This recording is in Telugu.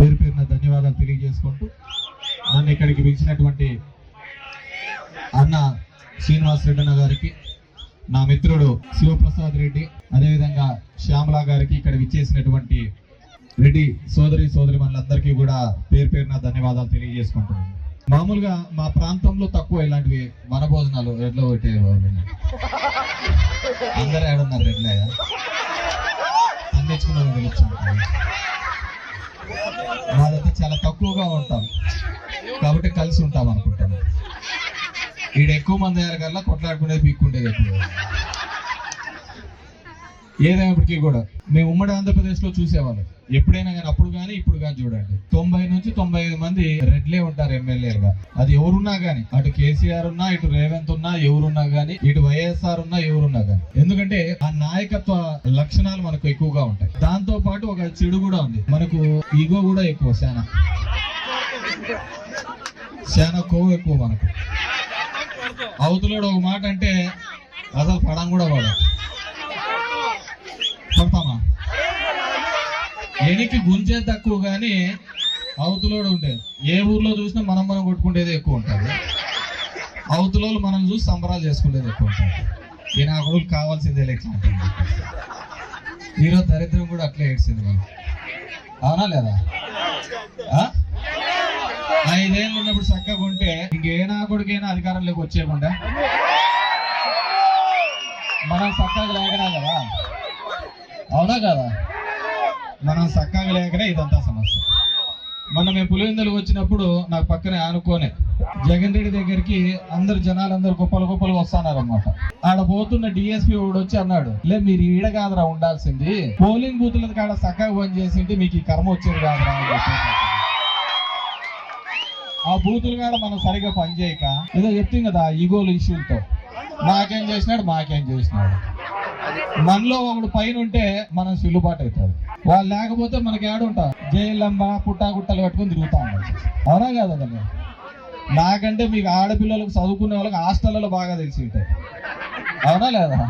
పేరు పేరున ధన్యవాదాలు తెలియజేసుకుంటూ నన్ను ఇక్కడికి పిలిచినటువంటి అన్న శ్రీనివాస్ రెడ్డన్న గారికి నా మిత్రుడు శివప్రసాద్ రెడ్డి అదేవిధంగా శ్యామలా గారికి ఇక్కడ విచ్చేసినటువంటి రెడ్డి సోదరి సోదరి మనందరికీ కూడా పేరు పేరున ధన్యవాదాలు తెలియజేసుకుంటున్నాను. మామూలుగా మా ప్రాంతంలో తక్కువ ఇలాంటివి వన భోజనాలు రెడ్లో ఒకటి అందరూ ఏడున్నారు రెడ్లే అందించుకున్నారని తెలుస్తుంది మాదైతే చాలా తక్కువగా ఉంటాం. కాబట్టి కలిసి ఉంటాం అనుకుంటాను ఈడ ఎక్కువ మంది అయ్యారు కల్లా కొట్లాడుకునేది పీక్కుండేది ఎక్కువ ఏదైనప్పటికీ కూడా మేము ఉమ్మడి ఆంధ్రప్రదేశ్లో చూసేవాళ్ళం. ఎప్పుడైనా కానీ అప్పుడు కానీ ఇప్పుడు కానీ చూడండి. తొంభై నుంచి తొంభై ఐదు మంది రెడ్లే ఉంటారు ఎమ్మెల్యేలుగా. అది ఎవరున్నా కానీ అటు కేసీఆర్ ఉన్నా ఇటు రేవంత్ ఉన్నా ఎవరున్నా కానీ ఇటు వైఎస్ఆర్ ఉన్నా ఎవరున్నా కానీ. ఎందుకంటే ఆ నాయకత్వ లక్షణాలు మనకు ఎక్కువగా ఉంటాయి దాంతో పాటు ఒక చెడు కూడా ఉంది. మనకు ఈగో కూడా ఎక్కువ శానా. శానా కొవ్వు ఎక్కువ మనకు. అవతలోడు ఒక మాట అంటే అసలు పడం కూడా పడం పడతామా? ఎనికి గుంజే తక్కువ కానీ అవతలోడు ఉండేది. ఏ ఊర్లో చూసినా మనం మనం కొట్టుకునేది ఎక్కువ ఉంటుంది. అవతలలో మనం చూసి సంబరాలు చేసుకునేది ఎక్కువ ఉంటుంది. ఈయన ఆ కొడుకు కావాల్సిందే లెక్క ఉంటుంది ఈరోజు దరిద్రం కూడా అట్లే ఏడ్చింది మనం అవునా లేదా? ఐదేళ్ళు ఉన్నప్పుడు చక్కగా ఉంటే ఇంకేనా కొడుకైనా అధికారంలోకి వచ్చేయకుండా? మనం చక్కగా లేకనా కదా? అవునా కదా? మనం చక్కగా లేకనే ఇదంతా సమస్య. మొన్న మేము పులివెందులు వచ్చినప్పుడు నాకు పక్కనే ఆనుకోనే జగన్ రెడ్డి దగ్గరికి అందరు జనాలు అందరు గొప్పలు గొప్పలు వస్తున్నారు అనమాట ఆడ పోతున్న డిఎస్పీ ఒకడు వచ్చి అన్నాడు లే మీరు ఈడ కాదురా ఉండాల్సింది. పోలింగ్ బూతుల కాడ సక్కగా పని చేసింటే మీకు ఈ కర్మ వచ్చేది కాదురా అని చెప్పేసి ఆ బూతులు కాడ మనం సరిగా పని చేయక ఏదో చెప్తుంది కదా ఈగోలు ఇష్యూలతో. మాకేం చేసినాడు మాకేం చేసినాడు. మనలో ఒకడు పైన ఉంటే మనం సిల్లుబాటు అవుతుంది వాళ్ళు లేకపోతే మనకి ఏడుంటాం జైలమ్మ పుట్టా గుట్టలు కట్టుకొని తిరుగుతా ఉండాలి అవునా కదా నాకంటే మీకు ఆడపిల్లలకు చదువుకునే వాళ్ళకి హాస్టల్లో బాగా తెలిసి ఉంటాయి. అవునా లేదా?